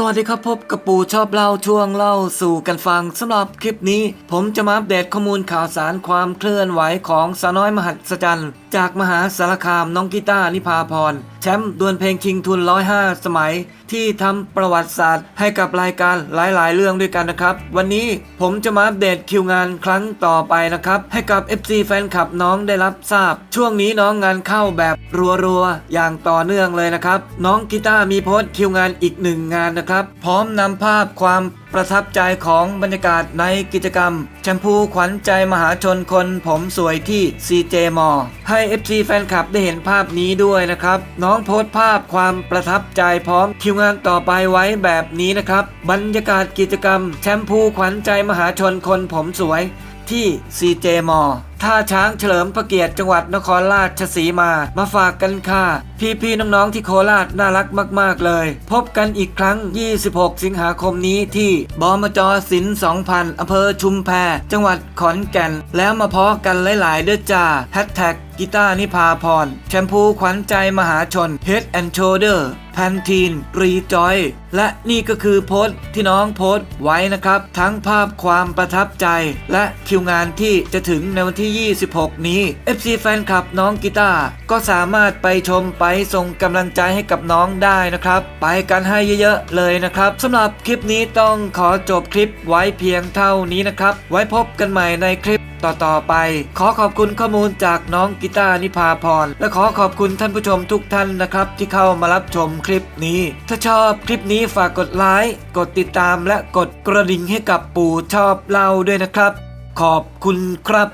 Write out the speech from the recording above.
สวัสดีครับพบกับปู่ชอบเล่าช่วงเล่าสู่กันฟังสำหรับคลิปนี้ ผมจะมาอัปเดตข้อมูลข่าวสารความเคลื่อนไหวของสาวน้อยมหัศจรรย์จากมหาสารคามน้องกีตาร์นิพาพร แชมป์ดวลเพลงชิงทุน 105 สมัย ที่ทำประวัติศาสตร์ให้กับรายการหลายๆ เรื่องด้วยกันนะครับ วันนี้ผมจะมาอัปเดตคิวงานครั้งต่อไปนะครับ ให้กับ FC แฟนคลับน้องได้รับทราบ ช่วงนี้น้องงานเข้าแบบรัวๆ อย่างต่อเนื่องเลยนะครับ น้องกีตาร์มีโพสต์คิวงานอีกหนึ่งงานนะครับ พร้อมนำภาพความประทับใจของบรรยากาศในกิจกรรม แชมพูขวัญใจมหาชนคนผมสวยที่ CJ m a l l ให้ FC แฟนคลับได้เห็นภาพนี้ด้วยนะครับ น้องโพสต์ภาพความประทับใจพร้อมคิวงานต่อไปไว้แบบนี้นะครับ บรรยากาศกิจกรรม แชมพูขวัญใจมหาชนคนผมสวย ที่ CJ มอท่าช้างเฉลิมพระเกียรติจังหวัดนครราชสีมา มาฝากกันค่ะ พี่ๆน้องๆที่โคราชน่ารักมากๆเลย พบกันอีกครั้ง 26 สิงหาคมนี้ที่บมจศิลป์2,000อำเภอชุมแพจังหวัดขอนแก่น แล้วมาพอกันหลายๆเด้อจ้าแฮชแท็ก กีตาร์นิพาพร แชมพูขวัญใจมหาชน Head and Shoulder แพนทีนรีจอย และนี่ก็คือโพสต์ที่น้องโพสต์ไว้นะครับ ทั้งภาพความประทับใจ และคิวงานที่จะถึงในวันที่ 26 นี้ FC แฟนคลับน้องกีตาร์ก็สามารถไปชมไปส่งกำลังใจให้กับน้องได้นะครับ ไปกันให้เยอะๆเลยนะครับสำหรับคลิปนี้ต้องขอจบคลิปไว้เพียงเท่านี้นะครับ ไว้พบกันใหม่ในคลิปต่อๆไป ขอขอบคุณข้อมูลจากน้องกีตาร์นิพาพร และขอขอบคุณท่านผู้ชมทุกท่านนะครับ ที่เข้ามารับชมคลิปนี้ ถ้าชอบคลิปนี้ฝากกดไลค์กดติดตามและกดกระดิ่งให้กับปู่ชอบเราด้วยนะครับ ขอบคุณครับ